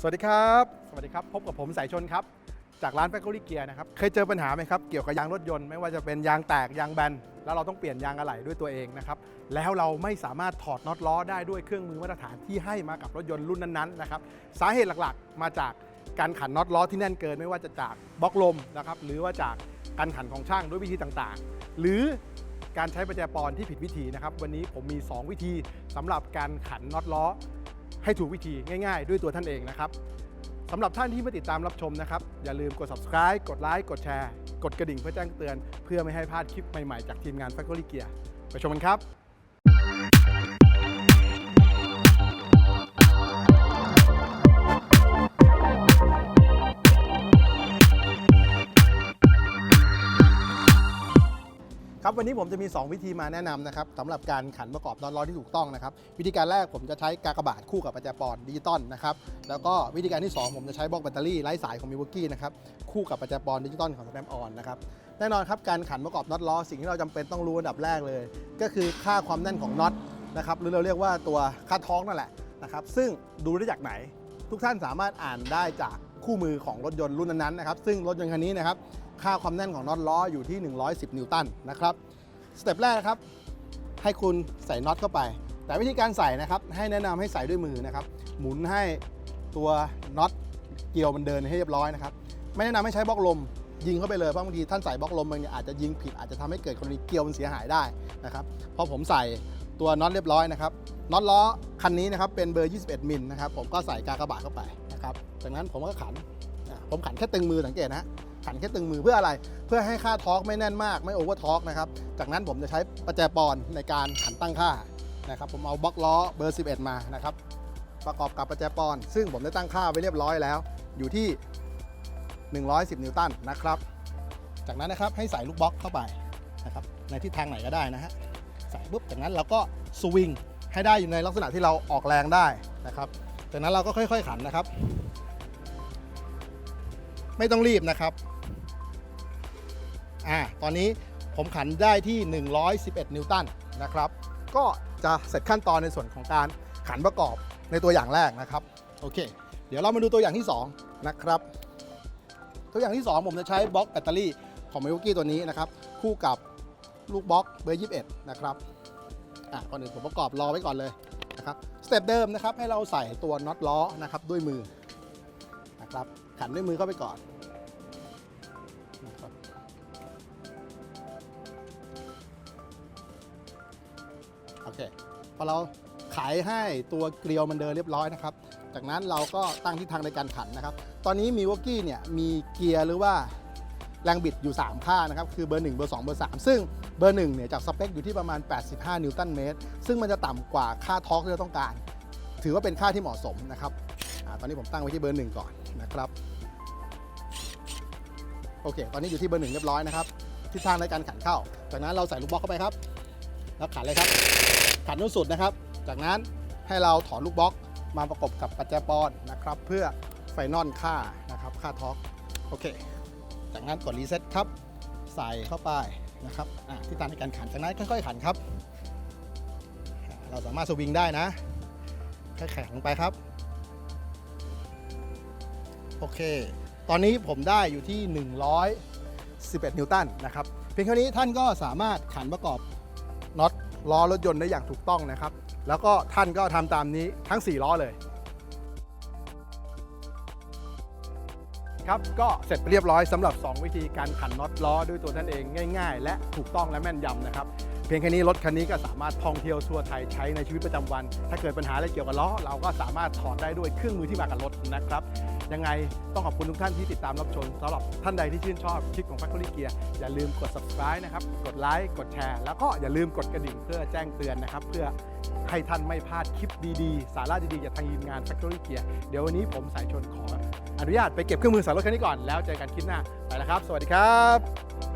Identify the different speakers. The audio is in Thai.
Speaker 1: สวัสดีครับ สวัสดีครับ พบกับผมสายชนครับ จากร้านแฟค t อรี่เกียร์นะครับ เคยเจอปัญหาไหมครับ เกี่ยวกับยางรถยนต์ ไม่ว่าจะเป็นยางแตก ยางแบน แล้วเราต้องเปลี่ยนยางอะไหล่ด้วยตัวเองนะครับ แล้วเราไม่สามารถถอดน็อตล้อได้ด้วยเครื่องมือมาตรฐานที่ให้มากับรถยนต์รุ่นนั้นๆนะครับ สาเหตุหลักๆ มาจากการขันน็อตล้อที่แน่นเกิน ไม่ว่าจะจากบล็อกลมนะครับ หรือว่าจากการขันของช่างด้วยวิธีต่างๆ หรือการใช้ประแจปอนที่ผิดวิธีนะครับ วันนี้ผมมี 2 วิธีสำหรับการขันน็อตล้อ ให้ถูกวิธีง่ายๆ ด้วยตัวท่านเองนะครับสำหรับท่านที่มาติดตามรับชมนะครับ อย่าลืมกด subscribe กดไลค์กดแชร์กดกระดิ่งเพื่อแจ้งเตือน เพื่อไม่ให้พลาดคลิปใหม่ๆ จากทีมงาน Factory Gear ไปชมกันครับ ครับวันนี้ผมจะมี 2 วิธีมาแนะนำนะครับสำหรับการขันประกอบน็อตล้อที่ถูกต้องนะครับวิธีการแรกผมจะใช้กากบาทคู่กับประแจปอนดิจิตอลนะครับแล้วก็วิธีการที่ 2 ผมจะใช้บล็อกแบตเตอรี่ไร้สายของมิวกี้นะครับคู่กับประแจปอนดิจิตอลของสแตมออนนะครับแน่นอนครับการขันประกอบน็อตล้อสิ่งที่เราจำเป็นต้องรู้อันดับแรกเลย ก็คือค่าความแน่นของน็อตนะครับหรือเราเรียกว่าตัวค่าท้องนั่นแหละนะครับซึ่งดูได้จากไหน ทุกท่านสามารถอ่านได้จากคู่มือของรถยนต์รุ่นนั้นๆนะครับซึ่งรถยนต์คันนี้นะครับ ค่าความแน่นของน็อตล้ออยู่ที่ 110 นิวตันนะครับสเต็ปแรกนะครับ ให้คุณใส่น็อตเข้าไป แต่วิธีการใส่นะครับ ให้แนะนำให้ใส่ด้วยมือนะครับ หมุนให้ตัวน็อตเกลียวมันเดินให้เรียบร้อยนะครับ ไม่แนะนำให้ใช้บล็อกลม ยิงเข้าไปเลยเพราะบางทีท่านใส่บล็อกลมมันอาจจะยิงผิดอาจจะทำให้เกิดกรณีเกลียวมันเสียหายได้นะครับพอผมใส่ตัวน็อตเรียบร้อยนะครับน็อตล้อคันนี้นะครับเป็นเบอร์ 21 มิลนะครับผมก็ใส่กากบาทเข้าไปนะครับจากนั้นผมก็ขันผมขันแค่ตึงมือสังเกตนะ ขันแค่ตึงมือเพื่ออะไร เพื่อให้ค่าทอร์กไม่แน่นมากไม่โอเวอร์ทอร์กนะครับ จากนั้นผมจะใช้ประแจปอนในการขันตั้งค่านะครับผมเอาบล็อกล้อเบอร์ 11 มานะครับประกอบกับประแจปอน ซึ่งผมได้ตั้งค่าไว้เรียบร้อยแล้ว อยู่ที่ 110 นิวตันนะครับ จากนั้นนะครับให้ใส่ลูกบล็อกเข้าไปนะครับในทิศทางไหนก็ได้นะฮะใส่ปุ๊บจากนั้นเราก็สวิงให้ได้อยู่ในลักษณะที่เราออกแรงได้นะครับจากนั้นเราก็ค่อย ๆ ขันนะครับ ไม่ต้องรีบนะครับ อ่าตอนนี้ผมขันได้ที่ 111 นิวตันนะครับ ก็จะเสร็จขั้นตอนในส่วนของการขันประกอบในตัวอย่างแรกนะครับ โอเค เดี๋ยวเรามาดูตัวอย่างที่ 2 นะครับ ตัวอย่างที่ 2 ผมจะใช้บล็อกแบตเตอรี่ของ m i l กี้ตัวนี้นะครับ คู่กับลูกบล็อกเบอร์ 21 นะครับ อะก่อนอื่นผมประกอบรอไว้ก่อนเลยนะครับ สเต็ปเดิมนะครับให้เราใส่ตัวน็อตล้อนะครับด้วยมือนะครับขันด้วยมือเข้าไปก่อน เคพอเราขายให้ตัวเกลียวมันเดินเรียบร้อยนะครับ จากนั้นเราก็ตั้งทิศทางในการขันนะครับ ตอนนี้มีวอกกี้เนี่ยมีเกียร์หรือว่าแรงบิดอยู่ 3 ค่านะครับ คือเบอร์ 1 เบอร์ 2 เบอร์ 3 ซึ่งเบอร์1เนี่ยจากสเปคอยู่ที่ประมาณ 85 นิวตันเมตร ซึ่งมันจะต่ำกว่าค่าทอร์กที่เราต้องการ ถือว่าเป็นค่าที่เหมาะสมนะครับอตอนนี้ผมตั้งไว้ที่เบอร์ 1 ก่อนนะครับ โอเค ตอนนี้อยู่ที่เบอร์ 1 เรียบร้อยนะครับ ทิศทางในการขันเข้า จากนั้นเราใส่ลูกบล็อกเข้าไปครับ แล้วขันเลยครับ ขันจนสุดนะครับ จากนั้นให้เราถอนลูกบล็อกมาประกบกับปัจแจปอนนะครับ เพื่อไฟนอลค่านะครับ ค่าทอร์กโอเค จากนั้นกดรีเซ็ตครับ ใส่เข้าไปนะครับที่ตามในการขันจากนั้นค่อยๆขันครับ เราสามารถสวิงได้นะค่อยๆขันลงไปครับ โอเค ตอนนี้ผมได้อยู่ที่ 111 นิวตันนะครับ เพียงเท่านี้ท่านก็สามารถขันประกอบ น็อตล้อรถยนต์ได้อย่างถูกต้องนะครับ แล้วก็ท่านก็ทำตามนี้ทั้ง 4 ล้อเลย ครับก็เสร็จเรียบร้อยสำหรับ 2 วิธีการขันน็อตล้อด้วยตัวท่านเองง่าย ๆ และถูกต้องและแม่นยำนะครับเพียงแค่นี้รถคันนี้ก็สามารถท่องเที่ยวทั่วไทยใช้ในชีวิตประจำวัน ถ้าเกิดปัญหาอะไรเกี่ยวกับล้อ เราก็สามารถถอดได้ด้วยเครื่องมือที่มากับรถนะครับ ยังไงต้องขอบคุณทุกท่านที่ติดตามรับชมสำหรับท่านใดที่ชื่นชอบคลิปของ Factory Gear อย่าลืมกด subscribe นะครับ กดไลค์กดแชร์ แล้วก็อย่าลืมกดกระดิ่งเพื่อแจ้งเตือนนะครับ เพื่อให้ท่านไม่พลาดคลิปดีๆ สาระดีๆจากทางทีมงาน Factory Gear เดี๋ยววันนี้ผมสายชนขออนุญาตไปเก็บเครื่องมือสารรถคันนี้ก่อนแล้วเจอกันคลิปหน้าไปแล้วครับ สวัสดีครับ